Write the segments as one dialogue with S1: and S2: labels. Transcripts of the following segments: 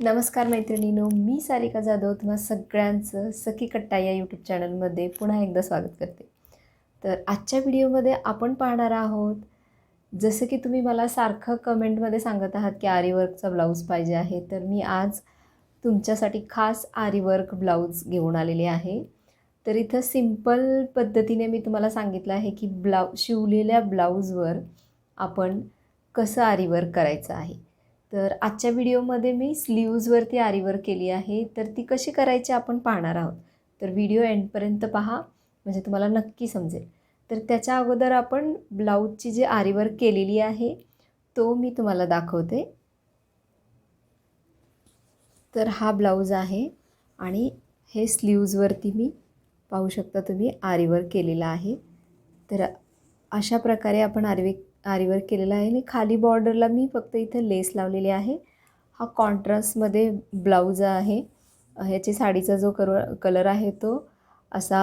S1: नमस्कार मैत्रिणीनो मी सारिका जाधव तुम्हा सगळ्यांचं सखी कट्टा या यूट्यूब चॅनलमध्ये पुन्हा एकदा स्वागत करते. तर आजच्या व्हिडिओमध्ये आपण पाहणार आहोत जसं की तुम्ही मला सारखं कमेंटमध्ये सांगत आहात की आरीवर्कचा ब्लाऊज पाहिजे आहे तर मी आज तुमच्यासाठी खास आरीवर्क ब्लाऊज घेऊन आलेले आहे. तर इथं सिंपल पद्धतीने मी तुम्हाला सांगितलं आहे की ब्लाऊ शिवलेल्या ब्लाऊजवर आपण कसं आरीवर्क करायचं आहे. तर आजच्या व्हिडिओमध्ये मी स्लीव्जवरती आरीवर केली आहे. तर ती कशी करायची आपण पाहणार आहोत. तर व्हिडिओ एंडपर्यंत पहा म्हणजे तुम्हाला नक्की समजेल. तर त्याच्या अगोदर आपण ब्लाऊजची जी आरीवर्क केलेली आहे तो मी तुम्हाला दाखवते. तर हा ब्लाऊज आहे आणि हे स्लीव्जवरती मी पाहू शकता तुम्ही आरीवर केलेला आहे. तर अशा प्रकारे आपण आरवी आरीवर्क केलेला आहे. आणि खाली बॉर्डरला मी फक्त इथं लेस लावलेली आहे. हा कॉन्ट्रास्टमध्ये ब्लाऊज आहे. ह्याची साडीचा जो कर कलर आहे तो असा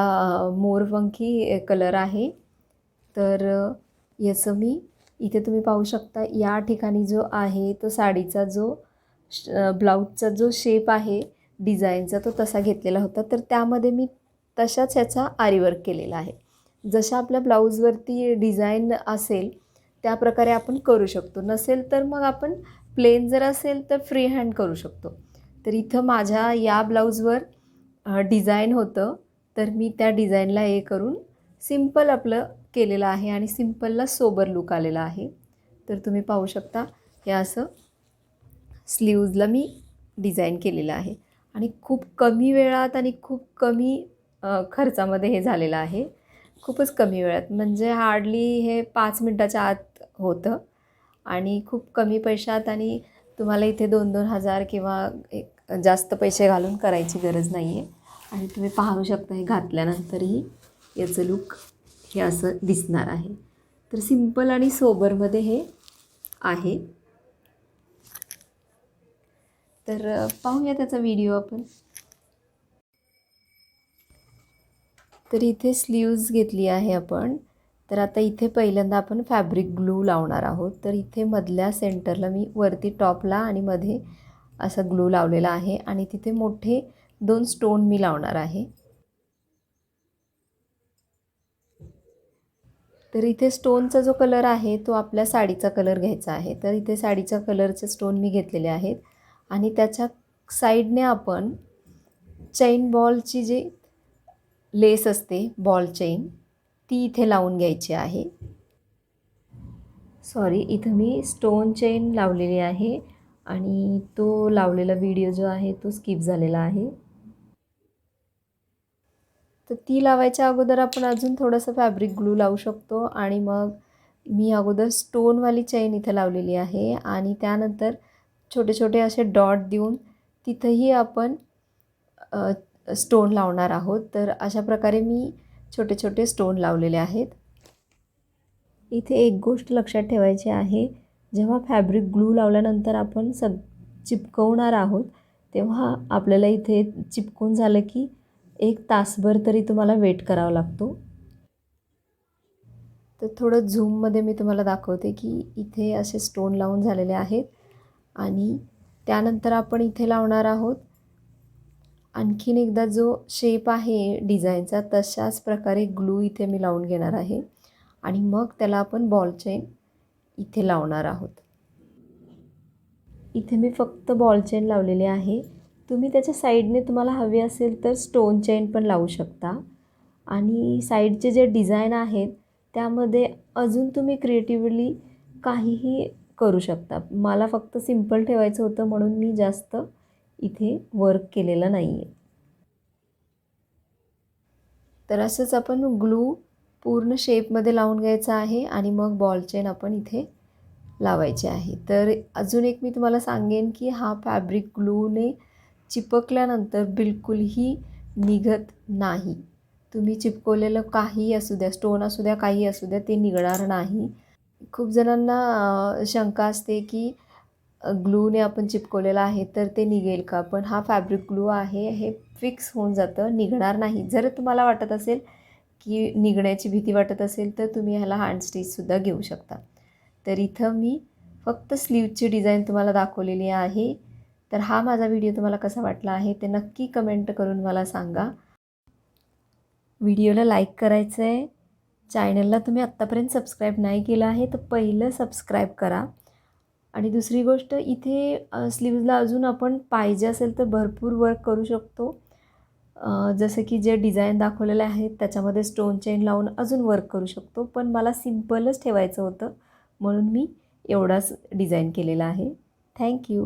S1: मोरपंखी कलर आहे. तर याचं मी इथे तुम्ही पाहू शकता या ठिकाणी जो आहे तो साडीचा जो ब्लाऊजचा जो शेप आहे डिझाईनचा तो तसा घेतलेला होता. तर त्यामध्ये मी तशाच ह्याचा आरीवर्क केलेला आहे. जशा आपल्या ब्लाऊजवरती डिझाईन असेल त्या प्रकारे आपण करू शकतो. नसेल तर मग आपण प्लेन जर असेल तर फ्री हँड करू शकतो. तर इथं माझ्या या ब्लाऊजवर डिझाईन होतं. तर मी त्या डिझाईनला हे करून सिंपल आपलं केलेलं आहे आणि सिम्पलला सोबर लुक आलेला आहे. तर तुम्ही पाहू शकता हे असं स्लीव्जला मी डिझाईन केलेलं आहे. आणि खूप कमी वेळात आणि खूप कमी खर्चामध्ये हे झालेलं आहे. खूपच कमी वेळात. म्हणजे हार्डली हे पाच मिनटाच्या आत होतं. आणि खूप कमी पैशात आणि तुम्हाला इथे दोन दोन हजार किंवा एक जास्त पैसे घालून करायची गरज नाही आहे आणि तुम्ही पाहू शकता हे घातल्यानंतरही याचं लुक हे असं दिसणार आहे. तर सिंपल आणि सोबरमध्ये हे आहे. तर पाहूया त्याचा व्हिडिओ आपण. तर इथे स्लीव्ज घेतली आहे आपण. तर आता इथे पहिल्यांदा आपण फॅब्रिक ग्लू लावणार आहोत. तर इथे मधल्या सेंटरला मी वरती टॉपला आणि मध्ये असा ग्लू लावलेला आहे. आणि तिथे मोठे दोन स्टोन मी लावणार आहे. तर इथे स्टोनचा जो कलर आहे तो आपल्या साडीचा कलर घ्यायचा आहे. तर इथे साडीच्या कलरचे स्टोन मी घेतलेले आहेत. आणि त्याच्या साईडने आपण चैन बॉलची जी लेस असते बॉल चेन. ती इथे लावून घ्यायची आहे. सॉरी इथं मी स्टोन चेन लावलेली आहे आणि तो लावलेला व्हिडिओ जो आहे तो स्किप झालेला आहे. तर ती लावायच्या अगोदर आपण अजून थोडंसं फॅब्रिक ग्लू लावू शकतो आणि मग मी अगोदर स्टोनवाली चेन इथं लावलेली आहे आणि त्यानंतर छोटे छोटे असे डॉट देऊन तिथंही आपण स्टोन लावणार आहोत. तर अशा प्रकारे मी छोटे छोटे स्टोन लावलेले आहेत. इथे एक गोष्ट लक्षात ठेवायची आहे. जेव्हा फॅब्रिक ग्लू लावल्यानंतर आपण सग चिपकवणार आहोत तेव्हा आपल्याला इथे चिपकून झालं की एक तासभर तरी तुम्हाला वेट करावा लागतो. तर थोडं झूममध्ये मी तुम्हाला दाखवते की इथे असे स्टोन लावून झालेले आहेत. आणि त्यानंतर आपण इथे लावणार आहोत आणखीन एकदा जो शेप आहे डिझाईनचा तशाच प्रकारे ग्लू इथे मी लावून घेणार आहे. आणि मग त्याला आपण बॉल चेन इथे लावणार आहोत. इथे मी फक्त बॉल चेन लावलेली आहे. तुम्ही त्याच्या साईडने तुम्हाला हवे असेल तर स्टोन चेन पण लावू शकता. आणि साईडचे जे डिझाईन आहेत त्यामध्ये अजून तुम्ही क्रिएटिव्हली काहीही करू शकता. मला फक्त सिंपल ठेवायचं होतं म्हणून मी जास्त इथे वर्क केलेलं नाही आहे तर असंच आपण ग्लू पूर्ण शेपमध्ये लावून घ्यायचा आहे आणि मग बॉल चेन आपण इथे लावायचे आहे. तर अजून एक मी तुम्हाला सांगेन की हा फॅब्रिक ग्लूने चिपकल्यानंतर बिलकुलही निघत नाही. तुम्ही चिपकवलेलं काही असू द्या स्टोन असू द्या काही असू द्या ते निघणार नाही. खूप जणांना शंका असते की ग्लूने आपण चिपकवलेलं आहे तर ते निघेल का? पण हा फॅब्रिक ग्लू आहे हे फिक्स होऊन जातं निघणार नाही. जर तुम्हाला वाटत असेल की निघण्याची भीती वाटत असेल तर तुम्ही ह्याला हँड स्टिचसुद्धा घेऊ शकता. तर इथं मी फक्त स्लीवची डिझाईन तुम्हाला दाखवलेली आहे. तर हा माझा व्हिडिओ तुम्हाला कसा वाटला आहे ते नक्की कमेंट करून मला सांगा. व्हिडिओला लाईक करायचं आहे चॅनलला तुम्ही आत्तापर्यंत सबस्क्राईब नाही केलं आहे तर पहिलं सबस्क्राईब करा. आणि दुसरी गोष्ट इथे स्लीव्जला अजून आपण पाहिजे असेल तर भरपूर वर्क करू शकतो. जसं की जे डिझाईन दाखवलेले आहेत त्याच्यामध्ये स्टोन चेन लावून अजून वर्क करू शकतो. पण मला सिम्पलच ठेवायचं होतं म्हणून मी एवढाच डिझाईन केलेला आहे. थँक्यू